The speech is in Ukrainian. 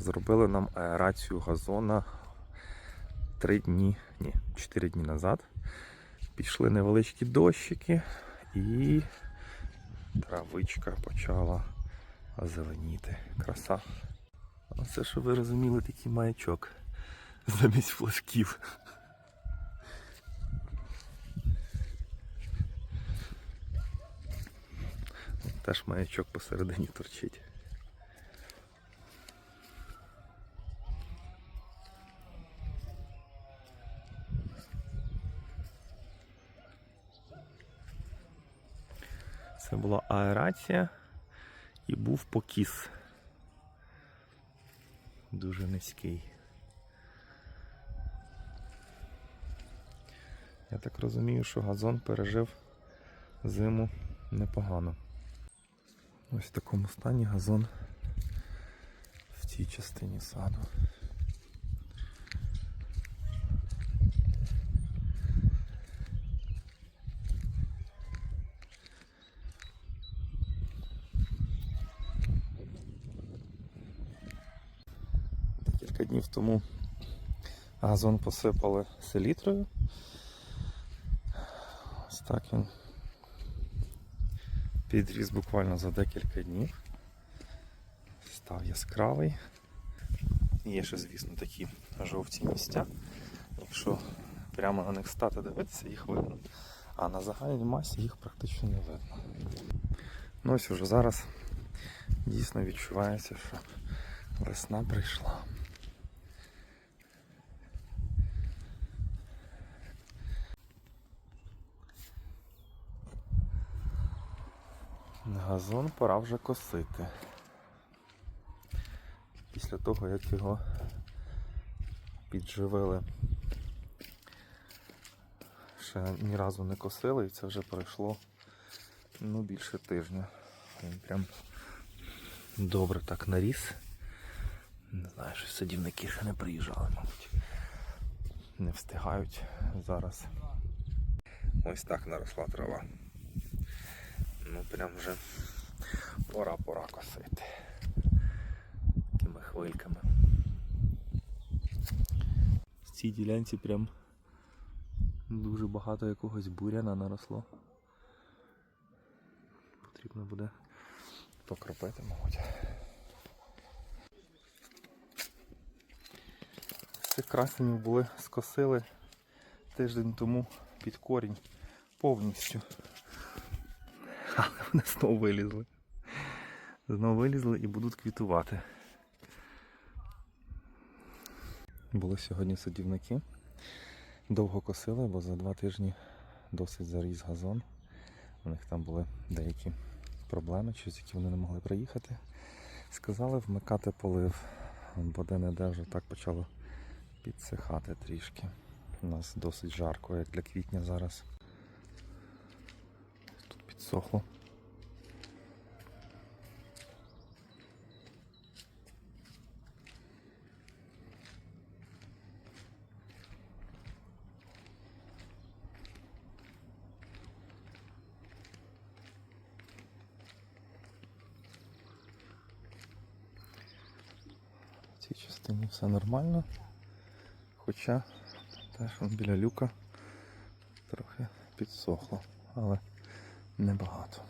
Зробили нам аерацію газона три дні, ні, чотири дні назад. Пішли невеличкі дощики і травичка почала зеленіти. Краса. А це, що ви розуміли, такий маячок замість флажків. Теж маячок посередині торчить. Це була аерація і був покіс. Дуже низький. Я так розумію, що газон пережив зиму непогано. Ось в такому стані газон в цій частині саду. Декілька днів тому газон посипали селітрою. Ось так він підріс буквально за декілька днів. Став яскравий. Є ще, звісно, такі жовті місця. Якщо прямо на них стати дивитися, їх видно. А на загальній масі їх практично не видно. Ну ось уже зараз дійсно відчувається, що весна прийшла. Газон пора вже косити. Після того, як його підживили, ще ні разу не косили, і це вже пройшло ну, більше тижня. Він прям добре так наріс. Не знаю, що садівники ще не приїжджали, мабуть. Не встигають зараз. Ось так наросла трава. Прям вже пора пора косити. Такими хвильками. В цій ділянці прям дуже багато якогось буряна наросло. Потрібно буде покропити, мабуть. Цих красенів були скосили тиждень тому під корінь повністю. Вони знову вилізли. Знову вилізли і будуть квітувати. Були сьогодні садівники. Довго косили, бо за два тижні досить заріс газон. У них там були деякі проблеми, через які вони не могли приїхати. Сказали вмикати полив, бо де-не-де вже так почало підсихати трішки. У нас досить жарко, як для квітня зараз. Тут підсохло. Частині все нормально. Хоча теж біля люка трохи підсохло, але небагато.